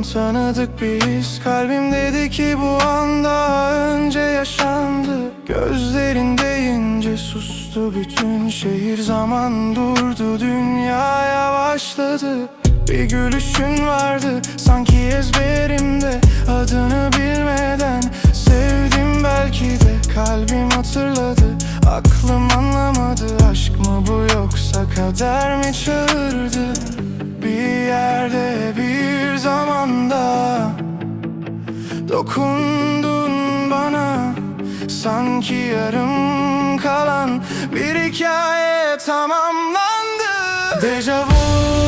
an tanıdık bir his. Kalbim dedi ki bu an daha önce yaşandı. Gözlerin deyince sustu bütün şehir Zaman durdu. Dünya yavaşladı Bir gülüşün vardı. Sanki ezberimde Adını bilmeden sevdim belki de. Kalbim hatırladı aklım anlamadı. Aşk mı bu yoksa kader mi çağırdı Dokundun bana Sanki yarım kalan bir hikaye tamamlandı. Dejavu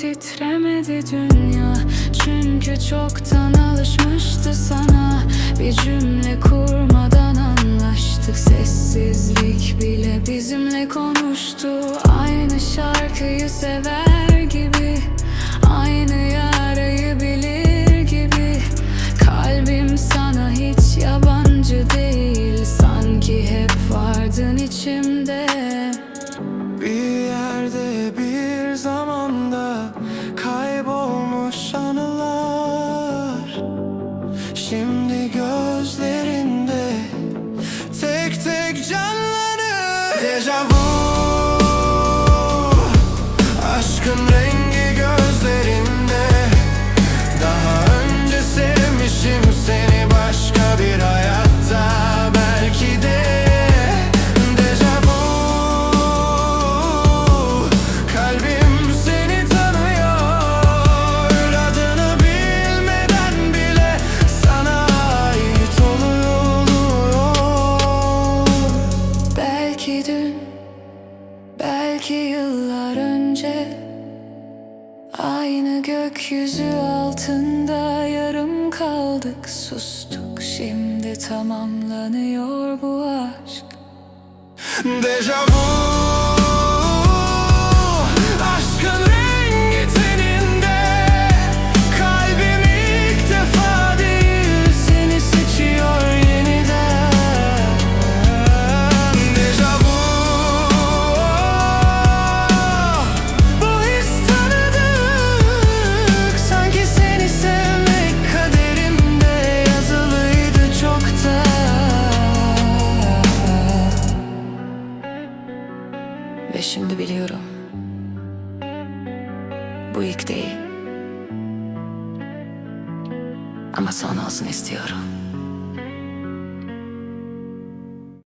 titremedi dünya. Çünkü çoktan alışmıştı sana. Bir cümle kurmadan anlaştık Sessizlik bile bizimle konuştu. Aynı şarkıyı sever Şimdi gözlerinde tek tek canlanır. Dejavu Aşkın rengi Aynı gökyüzü altında yarım kaldık. Sustuk şimdi tamamlanıyor bu aşk. Dejavu Ve şimdi biliyorum. Bu ilk değil. Ama son olsun istiyorum